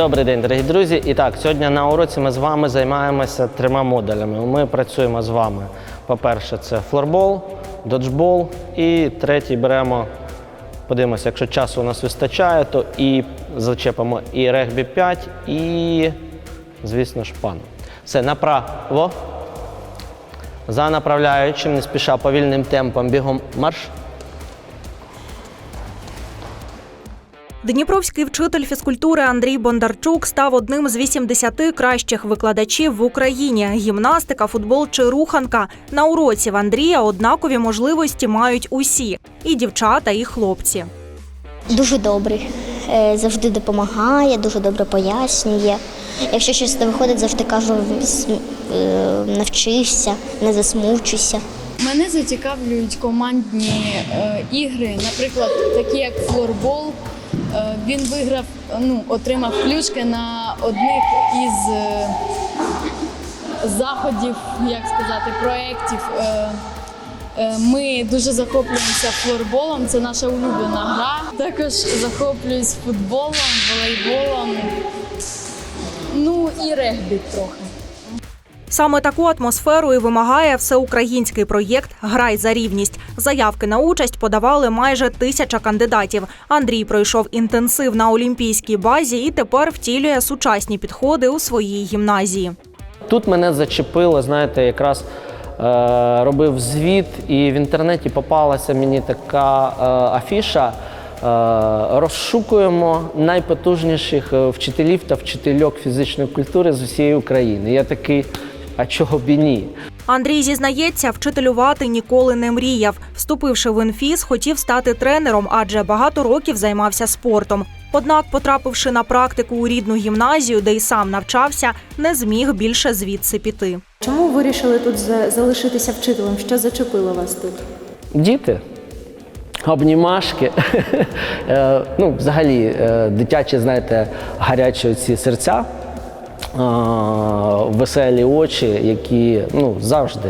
Добрий день, дорогі друзі. І так, сьогодні на уроці ми з вами займаємося трьома модулями. Ми працюємо з вами. По-перше, це флорбол, доджбол і третій беремо. Подивимося, якщо часу у нас вистачає, то і зачепимо і регбі 5, і, звісно ж, пан. Все, направо. За направляючим, не спіша повільним темпом бігом марш. Дніпровський вчитель фізкультури Андрій Бондарчук став одним з 80 кращих викладачів в Україні. Гімнастика, футбол чи руханка. На уроці в Андрія однакові можливості мають усі і дівчата, і хлопці. Дуже добрий, е, завжди допомагає, дуже добре пояснює. Якщо щось не виходить, завжди кажу, «С- е, навчишся, не засмучуйся. Мене зацікавлюють командні е, ігри, наприклад, такі як флорбол. Е, він виграв, ну, отримав ключки на одних із е, заходів, як сказати, проєктів. Е, е, ми дуже захоплюємося флорболом, це наша улюблена гра. Також захоплююсь футболом, волейболом, ну і регбі трохи. Саме таку атмосферу і вимагає всеукраїнський проєкт Грай за рівність. Заявки на участь подавали майже тисяча кандидатів. Андрій пройшов інтенсив на олімпійській базі і тепер втілює сучасні підходи у своїй гімназії. Тут мене зачепило, знаєте, якраз е, робив звіт, і в інтернеті попалася мені така е, афіша. Е, розшукуємо найпотужніших вчителів та вчительок фізичної культури з усієї України. Я такий, а чого б і ні? Андрій зізнається, вчителювати ніколи не мріяв. Вступивши в інфіз, хотів стати тренером, адже багато років займався спортом. Однак, потрапивши на практику у рідну гімназію, де й сам навчався, не зміг більше звідси піти. Чому ви вирішили тут за- залишитися вчителем? Що зачепило вас тут? Діти. Обнімашки, Е, ну, взагалі, е, дитячі, знаєте, гарячі ці серця, веселі очі, які ну, завжди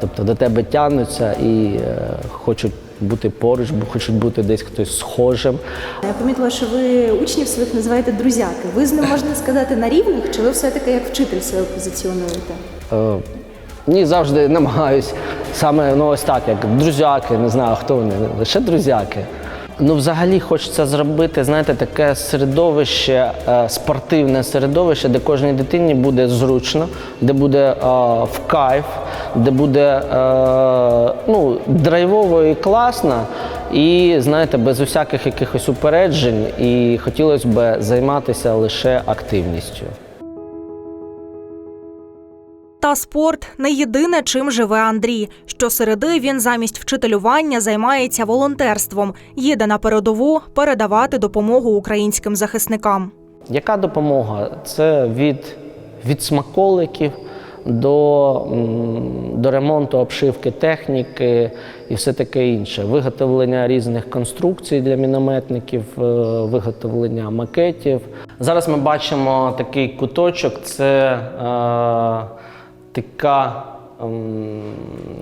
тобто, до тебе тягнуться і е, хочуть бути поруч, бо хочуть бути десь хтось схожим. Я помітила, що ви учнів своїх називаєте друзяки. Ви з ним можна сказати на рівних, чи ви все-таки як вчитель себе позиціонуєте? Е, Ні, завжди намагаюсь саме ну, ось так, як друзяки, не знаю, хто вони, лише друзяки. Ну, взагалі хочеться зробити, знаєте, таке середовище, е, спортивне середовище, де кожній дитині буде зручно, де буде е, в кайф, де буде е, ну, драйвово і класно, і знаєте, без усяких якихось упереджень. І хотілося б займатися лише активністю. Та спорт не єдине, чим живе Андрій. Щосереди він замість вчителювання займається волонтерством, їде на передову передавати допомогу українським захисникам. Яка допомога? Це від, від смаколиків до, до ремонту обшивки техніки і все таке інше. Виготовлення різних конструкцій для мінометників, е, виготовлення макетів. Зараз ми бачимо такий куточок це е, така ем,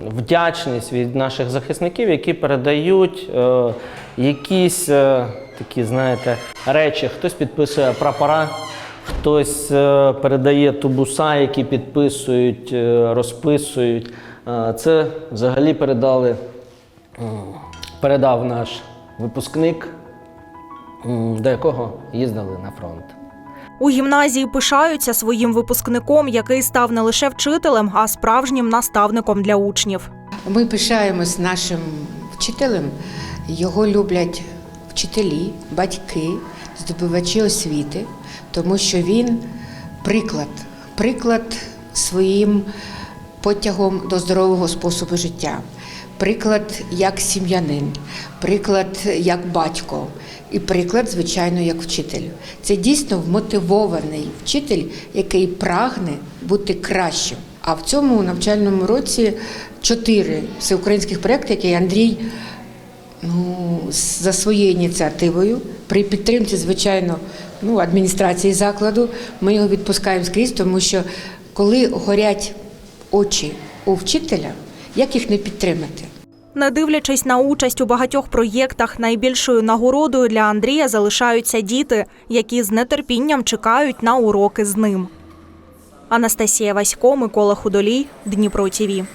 вдячність від наших захисників, які передають е, якісь е, такі, знаєте, речі. Хтось підписує прапора, хтось е, передає тубуса, які підписують, розписують. Це взагалі передали, передав наш випускник, до якого їздили на фронт. У гімназії пишаються своїм випускником, який став не лише вчителем, а справжнім наставником для учнів. Ми пишаємось нашим вчителем. Його люблять вчителі, батьки, здобувачі освіти, тому що він приклад, приклад своїм потягом до здорового способу життя, приклад як сім'янин, приклад як батько. І приклад, звичайно, як вчитель. Це дійсно вмотивований вчитель, який прагне бути кращим. А в цьому навчальному році чотири всеукраїнських проєкти, які Андрій ну, за своєю ініціативою, при підтримці, звичайно, ну, адміністрації закладу, ми його відпускаємо скрізь, тому що коли горять очі у вчителя, як їх не підтримати? Не дивлячись на участь у багатьох проєктах, найбільшою нагородою для Андрія залишаються діти, які з нетерпінням чекають на уроки з ним. Анастасія Васько, Микола Худолій, Дніпро ТІВІ.